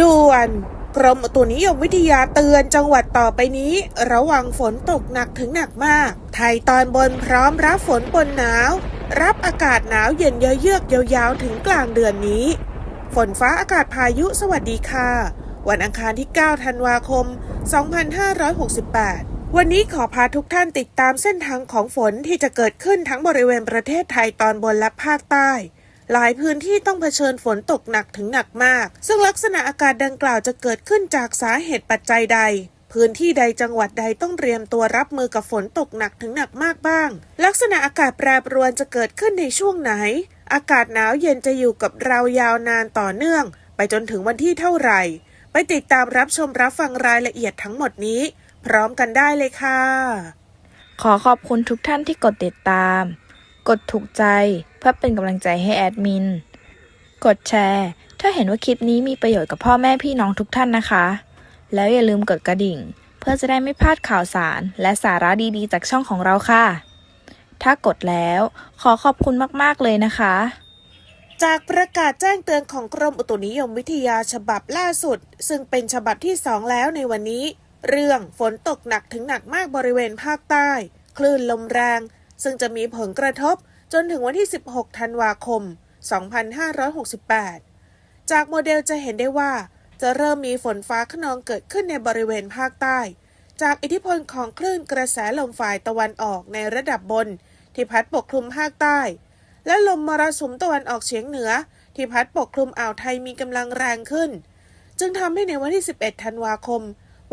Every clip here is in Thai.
ด่วนกรมอุตุนิยมวิทยาเตือนจังหวัดต่อไปนี้ ระวังฝนตกหนักถึงหนักมาก ไทยตอนบนพร้อมรับฝนปนหนาว รับอากาศหนาวเย็นเยือกยาวๆถึงกลางเดือนนี้ ฝนฟ้าอากาศพายุสวัสดีค่ะ วันอังคารที่ 9 ธันวาคม 2568วันนี้ขอพาทุกท่านติดตามเส้นทางของฝนที่จะเกิดขึ้นทั้งบริเวณประเทศไทยตอนบนและภาคใต้ หลายพื้นที่ต้องเผชิญฝนตกหนักถึงหนักมาก ซึ่งลักษณะอากาศดังกล่าวจะเกิดขึ้นจากสาเหตุปัจจัยใด พื้นที่ใดจังหวัดใดต้องเตรียมตัวรับมือกับฝนตกหนักถึงหนักมากบ้าง ลักษณะอากาศแปรปรวนจะเกิดขึ้นในช่วงไหน อากาศหนาวเย็นจะอยู่กับเรายาวนานต่อเนื่อง ไปจนถึงวันที่เท่าไหร่ ไปติดตามรับชมรับฟังรายละเอียดทั้งหมดนี้ พร้อมกันได้เลยค่ะ ขอขอบคุณทุกท่านที่กดติดตาม กดถูกใจเพื่อเป็นกำลังใจให้แอดมิน กดแชร์ ถ้าเห็นว่าคลิปนี้มีประโยชน์กับพ่อแม่พี่น้องทุกท่านนะคะ แล้วอย่าลืมกดกระดิ่ง เพื่อจะได้ไม่พลาดข่าวสาร และสาระดีๆ จากช่องของเราค่ะ ถ้ากดแล้วขอขอบคุณมากๆเลยนะคะ จากประกาศแจ้งเตือนของกรมอุตุนิยมวิทยาฉบับล่าสุด ซึ่งเป็นฉบับที่ 2 แล้วในวันนี้ เรื่องฝนตกหนักถึงหนักมากบริเวณภาคใต้ คลื่นลมแรง ซึ่งจะมีผลกระทบจนถึงวันที่ 16 ธันวาคม 2568 จากโมเดลจะเห็นได้ว่า จะเริ่มมีฝนฟ้าขนองเกิดขึ้นในบริเวณภาคใต้ จากอิทธิพลของคลื่นกระแสลมฝ่ายตะวันออกในระดับบน ที่พัดปกคลุมภาคใต้ และลมมรสุมตะวันออกเฉียงเหนือ ที่พัดปกคลุมอ่าวไทยมีกำลังแรงขึ้น จึงทำให้ในวันที่ 11 ธันวาคม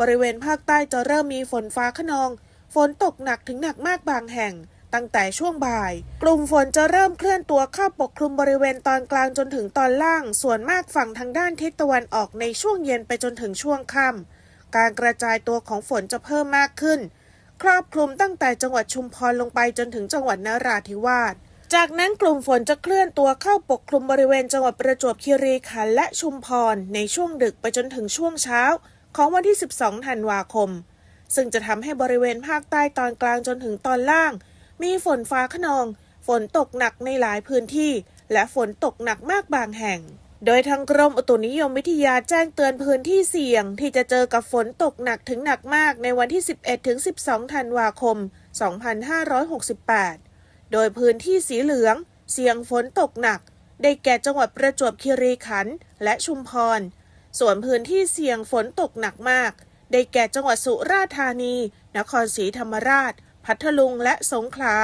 บริเวณภาคใต้จะเริ่มมีฝนฟ้าขนอง ฝนตกหนักถึงหนักมากบางแห่ง ตั้งแต่ช่วงบ่าย กลุ่มฝนจะเริ่มเคลื่อนตัวเข้าปกคลุมบริเวณตอนกลางจนถึงตอนล่าง ส่วนมากฝั่งทางด้านทิศตะวันออกในช่วงเย็นไปจนถึงช่วงค่ำการกระจายตัวของฝนจะเพิ่มมากขึ้น ครอบคลุมตั้งแต่จังหวัดชุมพรลงไปจนถึงจังหวัดนราธิวาสจากนั้นกลุ่มฝนจะเคลื่อนตัวเข้าปกคลุมบริเวณจังหวัดประจวบคีรีขันธ์และชุมพร ในช่วงดึกไปจนถึงช่วงเช้า ของวันที่ 12 ธันวาคม ซึ่งจะทำให้บริเวณภาคใต้ตอนกลางจนถึงตอนล่าง มีฝนฟ้าขนอง ฝนตกหนักในหลายพื้นที่ และฝนตกหนักมากบางแห่ง โดยทางกรมอุตุนิยมวิทยาแจ้งเตือนพื้นที่เสี่ยง ที่จะเจอกับฝนตกหนักถึงหนักมากในวันที่ 11 ถึง 12 ธันวาคม 2568 โดยพื้นที่สีเหลือง เสี่ยงฝนตกหนัก ได้แก่จังหวัดประจวบคีรีขันธ์และชุมพร ส่วนพื้นที่เสี่ยงฝนตกหนักมาก ได้แก่จังหวัดสุราษฎร์ธานี นครศรีธรรมราช พัทลุงและสงขลา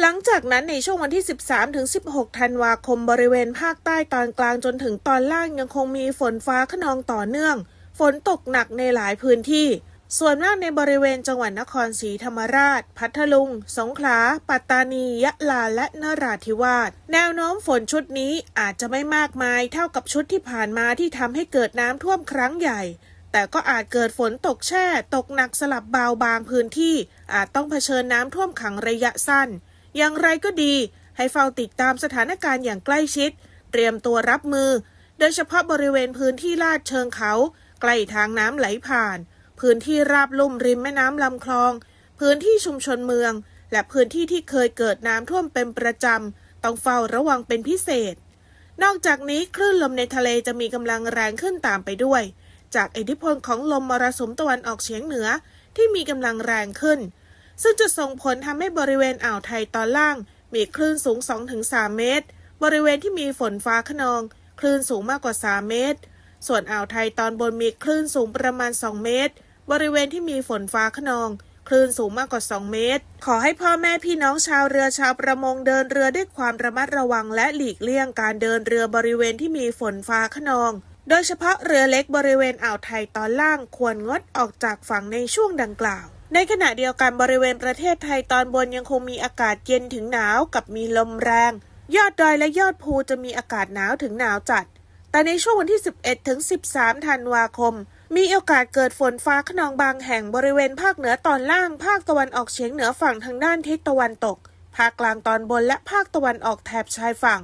หลังจากนั้นในช่วงวันที่ 13ถึง16 ธันวาคมบริเวณภาคใต้ตอนกลางจนถึงตอนล่างยังคงมีฝนฟ้าขนองต่อเนื่อง ฝนตกหนักในหลายพื้นที่ ส่วนมากในบริเวณจังหวัดนครศรีธรรมราช พัทลุง สงขลา ปัตตานี ยะลา และนราธิวาส แนวโน้มฝนชุดนี้อาจจะไม่มากมายเท่ากับชุดที่ผ่านมาที่ทำให้เกิดน้ำท่วมครั้งใหญ่ แต่ก็อาจเกิดฝนตกแช่ ตกหนักสลับเบาบางพื้นที่ อาจต้องเผชิญน้ำท่วมขังระยะสั้น อย่างไรก็ดี ให้เฝ้าติดตามสถานการณ์อย่างใกล้ชิด เตรียมตัวรับมือ โดยเฉพาะบริเวณพื้นที่ลาดเชิงเขา ใกล้ทางน้ำไหลผ่าน พื้นที่ราบลุ่มริมแม่น้ำลำคลอง พื้นที่ชุมชนเมือง และพื้นที่ที่เคยเกิดน้ำท่วมเป็นประจำ ต้องเฝ้าระวังเป็นพิเศษ นอกจากนี้คลื่นลมในทะเลจะมีกำลังแรงขึ้นตามไปด้วย จากอิทธิพลของลมมรสุมตะวันออกเฉียงเหนือที่มีกำลังแรงขึ้น ซึ่งจะส่งผลทำให้บริเวณอ่าวไทยตอนล่าง มีคลื่นสูง 2-3 เมตร บริเวณที่มีฝนฟ้าขนอง คลื่นสูงมากกว่า 3 เมตร ส่วนอ่าวไทยตอนบนมีคลื่นสูงประมาณ 2 เมตร บริเวณที่มีฝนฟ้าขนอง คลื่นสูงมากกว่า 2 เมตร ขอให้พ่อแม่พี่น้องชาวเรือชาวประมงเดินเรือด้วยความระมัดระวังและหลีกเลี่ยงการเดินเรือบริเวณที่มีฝนฟ้าขนอง โดยเฉพาะเรือเล็กบริเวณอ่าวไทยตอนล่างควรงดออกจากฝั่งในช่วงดังกล่าว ในขณะเดียวกันบริเวณประเทศไทยตอนบนยังคงมีอากาศเย็นถึงหนาวกับมีลมแรง ยอดดอยและยอดภูจะมีอากาศหนาวถึงหนาวจัด แต่ในช่วงวันที่ 11ถึง13 ธันวาคม มีโอกาสเกิดฝนฟ้าขนองบางแห่งบริเวณภาคเหนือตอนล่าง ภาคตะวันออกเฉียงเหนือฝั่งทางด้านทิศตะวันตก ภาคกลางตอนบนและภาคตะวันออกแถบชายฝั่ง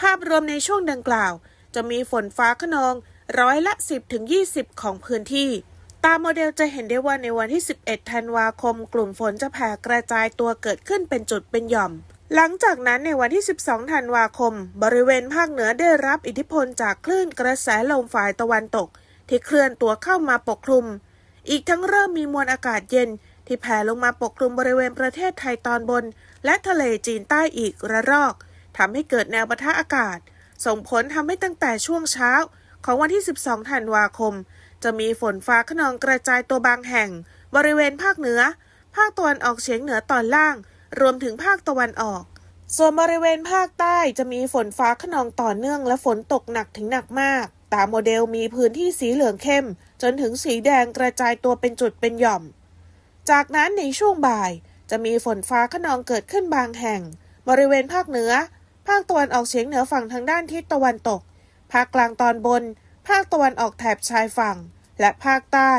ภาพรวมในช่วงดังกล่าว จะมีฝนฟ้าขนองร้อยละ 10ถึง20 ของพื้นที่ตามโมเดลจะเห็นได้ว่าในวันที่ 11 ธันวาคม กลุ่มฝนจะแผ่กระจายตัวเกิดขึ้นเป็นจุดเป็นหย่อม หลังจากนั้นในวันที่ 12 ธันวาคม บริเวณภาคเหนือได้รับอิทธิพลจากคลื่นกระแสลมฝ่ายตะวันตก ที่เคลื่อนตัวเข้ามาปกคลุม อีกทั้งเริ่มมีมวลอากาศเย็น ที่แผ่ลงมาปกคลุมบริเวณประเทศไทยตอนบน และทะเลจีนใต้อีกระลอกทำให้เกิดแนวปะทะอากาศ ส่งผลทำให้ตั้งแต่ช่วงเช้าของวันที่ 12 ธันวาคม จะมีฝนฟ้าขนองกระจายตัวบางแห่ง บริเวณภาคเหนือ ภาคตะวันออกเฉียงเหนือตอนล่าง รวมถึงภาคตะวันออก ส่วนบริเวณภาคใต้จะมีฝนฟ้าขนองต่อเนื่องและฝนตกหนักถึงหนักมาก ตามโมเดลมีพื้นที่สีเหลืองเข้ม จนถึงสีแดงกระจายตัวเป็นจุดเป็นหย่อม จากนั้นในช่วงบ่ายจะมีฝนฟ้าขนองเกิดขึ้นบางแห่ง บริเวณภาคเหนือ ภาคตะวันออกเฉียงเหนือฝั่งทางด้านทิศตะวันตก ภาคกลางตอนบน ภาคตะวันออกแถบชายฝั่ง และภาคใต้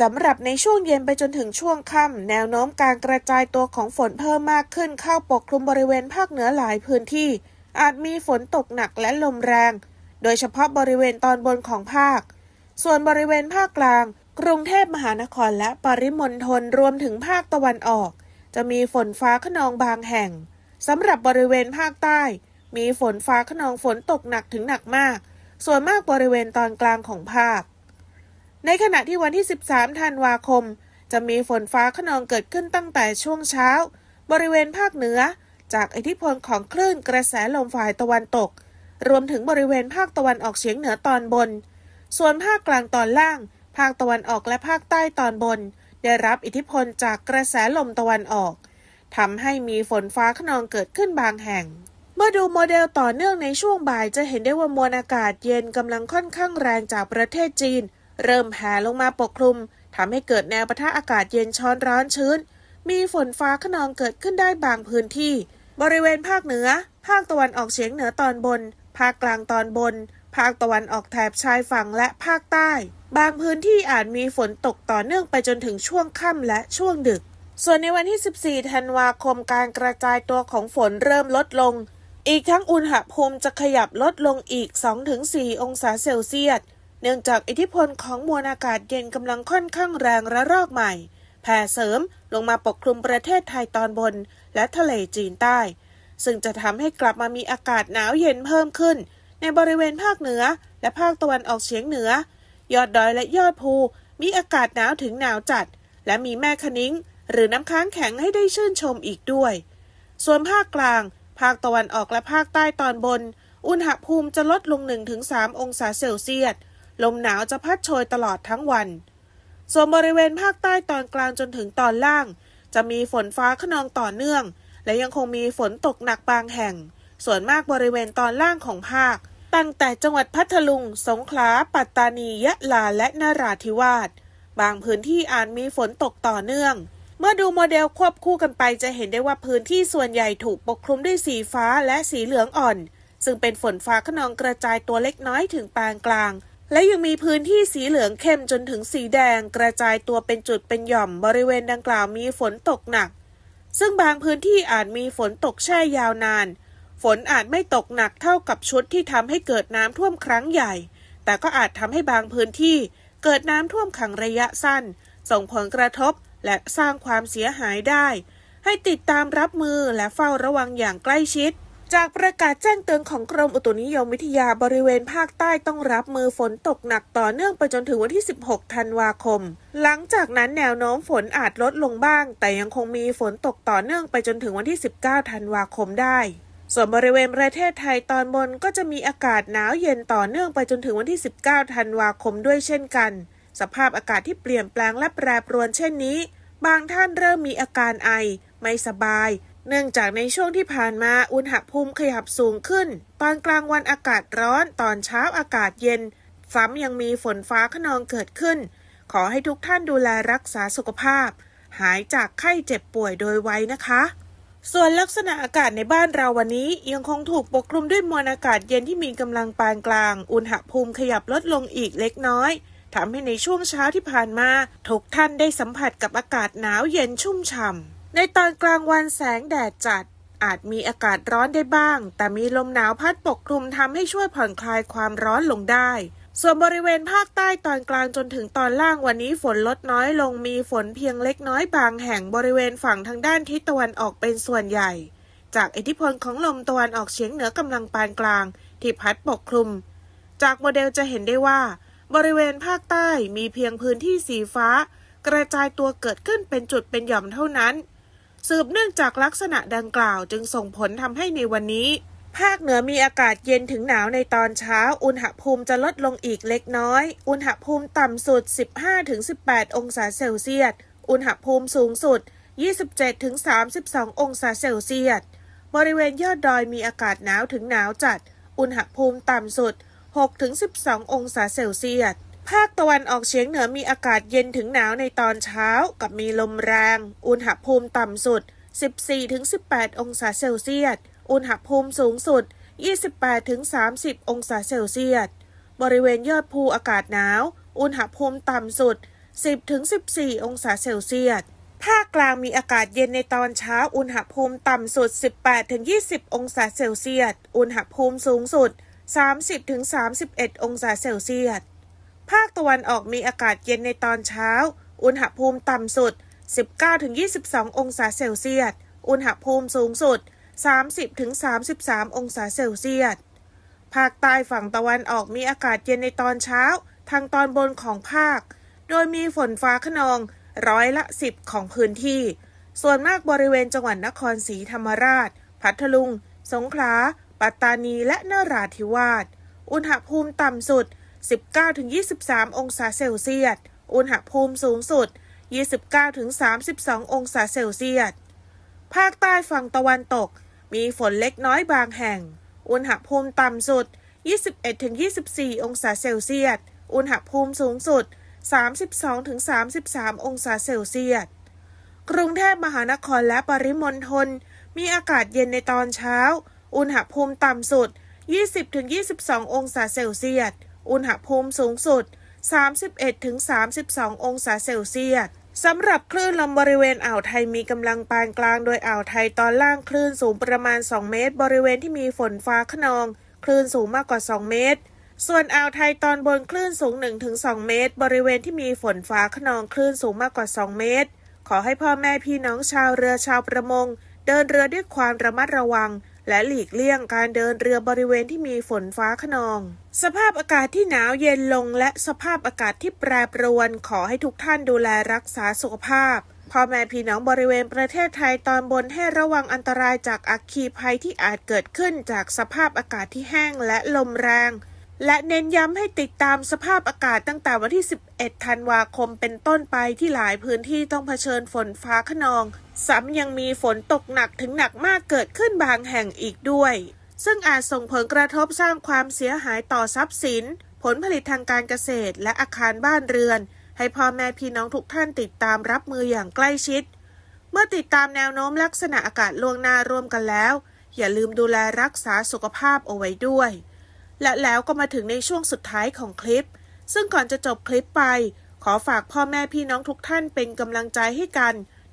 สำหรับในช่วงเย็นไปจนถึงช่วงค่ำแนวโน้มการกระจายตัวของฝนเพิ่มมากขึ้นเข้าปกคลุมบริเวณภาคเหนือหลายพื้นที่ อาจมีฝนตกหนักและลมแรง โดยเฉพาะบริเวณตอนบนของภาค ส่วนบริเวณภาคกลาง กรุงเทพมหานครและปริมณฑลรวมถึงภาคตะวันออก จะมีฝนฟ้าขนองบางแห่ง สำหรับบริเวณภาคใต้ มีฝนฟ้าขนองฝนตกหนักถึงหนักมาก ส่วนมากบริเวณตอนกลางของภาค ในขณะที่วันที่ 13 ธันวาคม จะมีฝนฟ้าขนองเกิดขึ้นตั้งแต่ช่วงเช้า บริเวณภาคเหนือ จากอิทธิพลของคลื่นกระแสลมฝ่ายตะวันตก รวมถึงบริเวณภาคตะวันออกเฉียงเหนือตอนบน ส่วนภาคกลางตอนล่าง ภาคตะวันออกและภาคใต้ตอนบน ได้รับอิทธิพลจากกระแสลมตะวันออก ทำให้มีฝนฟ้าขนองเกิดขึ้นบางแห่ง เมื่อดูโมเดลต่อเนื่องในช่วงบ่ายจะเห็นได้ว่ามวลอากาศเย็นกำลังค่อนข้างแรงจากประเทศจีน เริ่มแผ่ลงมาปกคลุมทำให้เกิดแนวปะทะอากาศเย็นช้อนร้อนชื้น มีฝนฟ้าขนองเกิดขึ้นได้บางพื้นที่ บริเวณภาคเหนือ ภาคตะวันออกเฉียงเหนือตอนบน ภาคกลางตอนบน ภาคตะวันออกแถบชายฝั่งและภาคใต้ บางพื้นที่อาจมีฝนตกต่อเนื่องไปจนถึงช่วงค่ำและช่วงดึก ส่วนในวันที่ 14 ธันวาคมการกระจายตัวของฝนเริ่มลดลง อีกทั้งอุณหภูมิจะขยับลดลงอีก 2-4 องศาเซลเซียส เนื่องจากอิทธิพลของมวลอากาศเย็นกำลังค่อนข้างแรงระลอกใหม่ แผ่เสริมลงมาปกคลุมประเทศไทยตอนบน และทะเลจีนใต้ ซึ่งจะทำให้กลับมามีอากาศหนาวเย็นเพิ่มขึ้น ในบริเวณภาคเหนือ และภาคตะวันออกเฉียงเหนือ ยอดดอยและยอดภูมีอากาศหนาวถึงหนาวจัด และมีแม่คะนิ้ง หรือน้ำค้างแข็งให้ได้ชื่นชมอีกด้วย ส่วนภาคกลาง ภาคตะวันออกและภาคใต้ตอนบน อุณหภูมิจะลดลง 1-3 องศาเซลเซียส ลมหนาวจะพัดโชยตลอดทั้งวัน ส่วนบริเวณภาคใต้ตอนกลางจนถึงตอนล่าง จะมีฝนฟ้าขนองต่อเนื่อง และยังคงมีฝนตกหนักบางแห่ง ส่วนมากบริเวณตอนล่างของภาค ตั้งแต่จังหวัดพัทลุง สงขลา ปัตตานี ยะลา และนราธิวาส บางพื้นที่อาจมีฝนตกต่อเนื่อง มื่อดูโมเดลควบคู่กันไปจะเห็นได้ว่าพื้นที่ส่วนใหญ่ถูกปกคลุมด้วยสีฟ้าและสีเหลืองอ่อน ซึ่งเป็นฝนฟ้าขนองกระจายตัวเล็กน้อยถึงปานกลาง และยังมีพื้นที่สีเหลืองเข้มจนถึงสีแดง กระจายตัวเป็นจุดเป็นหย่อมบริเวณดังกล่าวมีฝนตกหนัก ซึ่งบางพื้นที่อาจมีฝนตกแช่ยาวนาน ฝนอาจไม่ตกหนักเท่ากับชุดที่ทำให้เกิดน้ำท่วมครั้งใหญ่ แต่ก็อาจทำให้บางพื้นที่เกิดน้ำท่วมขังระยะสั้น ส่งผลกระทบ และสร้างความเสียหายได้ ให้ติดตามรับมือและเฝ้าระวังอย่างใกล้ชิด จากประกาศแจ้งเตือนของกรมอุตุนิยมวิทยาบริเวณภาคใต้ต้องรับมือฝนตกหนักต่อเนื่องไปจนถึงวันที่ 16 ธันวาคม หลังจากนั้นแนวโน้มฝนอาจลดลงบ้าง แต่ยังคงมีฝนตกต่อเนื่องไปจนถึงวันที่ 19 ธันวาคมได้ส่วนบริเวณประเทศไทยตอนบนก็จะมีอากาศหนาวเย็นต่อเนื่องไปจนถึงวันที่ 19 ธันวาคมด้วยเช่นกัน สภาพอากาศที่เปลี่ยนแปลงและแปรปรวนเช่นนี้ บางท่านเริ่มมีอาการไอ ไม่สบาย เนื่องจากในช่วงที่ผ่านมาอุณหภูมิขยับสูงขึ้น ตอนกลางวันอากาศร้อน ตอนเช้าอากาศเย็น ซ้ำยังมีฝนฟ้าขนองเกิดขึ้น ขอให้ทุกท่านดูแลรักษาสุขภาพ หายจากไข้เจ็บป่วยโดยไวนะคะ ส่วนลักษณะอากาศในบ้านเราวันนี้ยังคงถูกปกคลุมด้วยมวลอากาศเย็นที่มีกำลังปานกลาง อุณหภูมิขยับลดลงอีกเล็กน้อย ทำให้ในช่วงเช้าที่ผ่านมาทุกท่านได้สัมผัสกับอากาศหนาวเย็นชุ่มฉ่ำในตอนกลางวันแสงแดดจัดอาจมีอากาศร้อนได้บ้าง แต่มีลมหนาวพัดปกคลุมทำให้ช่วยผ่อนคลายความร้อนลงได้ ส่วนบริเวณภาคใต้ตอนกลางจนถึงตอนล่างวันนี้ฝนลดน้อยลงมีฝนเพียงเล็กน้อยบางแห่งบริเวณฝั่งทางด้านทิศตะวันออกเป็นส่วนใหญ่ จากอิทธิพลของลมตะวันออกเฉียงเหนือกำลังปานกลาง ที่พัดปกคลุม จากโมเดลจะเห็นได้ว่า บริเวณภาคใต้มีเพียงพื้นที่สีฟ้า กระจายตัวเกิดขึ้นเป็นจุดเป็นหย่อมเท่านั้น สืบเนื่องจากลักษณะดังกล่าวจึงส่งผลทำให้ในวันนี้ ภาคเหนือมีอากาศเย็นถึงหนาวในตอนเช้า อุณหภูมิจะลดลงอีกเล็กน้อย อุณหภูมิต่ำสุด 15-18 องศาเซลเซียส อุณหภูมิสูงสุด 27-32 องศาเซลเซียส บริเวณยอดดอยมีอากาศหนาวถึงหนาวจัด อุณหภูมิต่ำสุด 6-12 องศาเซลเซียส ภาคตะวันออกเฉียงเหนือมีอากาศเย็นถึงหนาวในตอนเช้ากับมีลมแรง อุณหภูมิต่ำสุด 14-18 องศาเซลเซียส อุณหภูมิสูงสุด 28-30 องศาเซลเซียส บริเวณยอดภูอากาศหนาว อุณหภูมิต่ำสุด 10-14 องศาเซลเซียส ภาคกลางมีอากาศเย็นในตอนเช้า อุณหภูมิต่ำสุด 18-20 องศาเซลเซียส อุณหภูมิสูงสุด 30-31 องศาเซลเซียส ภาคตะวันออกมีอากาศเย็นในตอนเช้า อุณหภูมิต่ำสุด 19-22 องศาเซลเซียส อุณหภูมิสูงสุด 30-33 องศาเซลเซียส ภาคใต้ฝั่งตะวันออกมีอากาศเย็นในตอนเช้า ทางตอนบนของภาค โดยมีฝนฟ้าขนองร้อยละ 10 ของพื้นที่ ส่วนมากบริเวณจังหวัดนครศรีธรรมราช พัทลุง สงขลา ปัตตานีและนราธิวาส อุณหภูมิต่ำสุด 19-23 องศาเซลเซียส อุณหภูมิสูงสุด 29-32 องศาเซลเซียส ภาคใต้ฝั่งตะวันตก มีฝนเล็กน้อยบางแห่ง อุณหภูมิต่ำสุด 21-24 องศาเซลเซียส อุณหภูมิสูงสุด 32-33 องศาเซลเซียส กรุงเทพมหานครและปริมณฑลมีอากาศเย็นในตอนเช้า อุณหภูมิต่ำสุด 20-22 องศาเซลเซียส อุณหภูมิสูงสุด 31-32 องศาเซลเซียสสำหรับคลื่นลมบริเวณอ่าวไทยมีกำลังปานกลางโดยอ่าวไทยตอนล่างคลื่นสูงประมาณ 2 เมตร บริเวณที่มีฝนฟ้าขนอง คลื่นสูงมากกว่า 2 เมตร ส่วนอ่าวไทยตอนบนคลื่นสูง 1-2 เมตร บริเวณที่มีฝนฟ้าขนองคลื่นสูงมากกว่า 2 เมตร ขอให้พ่อแม่พี่น้องชาวเรือชาวประมง เดินเรือด้วยความระมัดระวัง และหลีกเลี่ยงการเดินเรือบริเวณที่มีฝนฟ้าขนอง สภาพอากาศที่หนาวเย็นลงและสภาพอากาศที่แปรปรวน ขอให้ทุกท่านดูแลรักษาสุขภาพพ่อแม่พี่น้องบริเวณประเทศไทยตอนบนให้ระวังอันตรายจากอัคคีภัยที่อาจเกิดขึ้นจากสภาพอากาศที่แห้งและลมแรง และเน้นย้ำให้ติดตามสภาพอากาศตั้งแต่วันที่ 11 ธันวาคมเป็นต้นไปที่หลายพื้นที่ต้องเผชิญฝนฟ้าขนอง ซ้ำยังมีฝนตกหนักถึงหนักมากเกิดขึ้นบางแห่งอีกด้วย ซึ่งอาจส่งผลกระทบสร้างความเสียหายต่อทรัพย์สิน ผลผลิตทางการเกษตรและอาคารบ้านเรือน ให้พ่อแม่พี่น้องทุกท่านติดตามรับมืออย่างใกล้ชิด เมื่อติดตามแนวโน้มลักษณะอากาศล่วงหน้าร่วมกันแล้ว อย่าลืมดูแลรักษาสุขภาพเอาไว้ด้วย และแล้วก็มาถึงในช่วงสุดท้ายของคลิป ซึ่งก่อนจะจบคลิปไป ขอฝากพ่อแม่พี่น้องทุกท่านเป็นกำลังใจให้กัน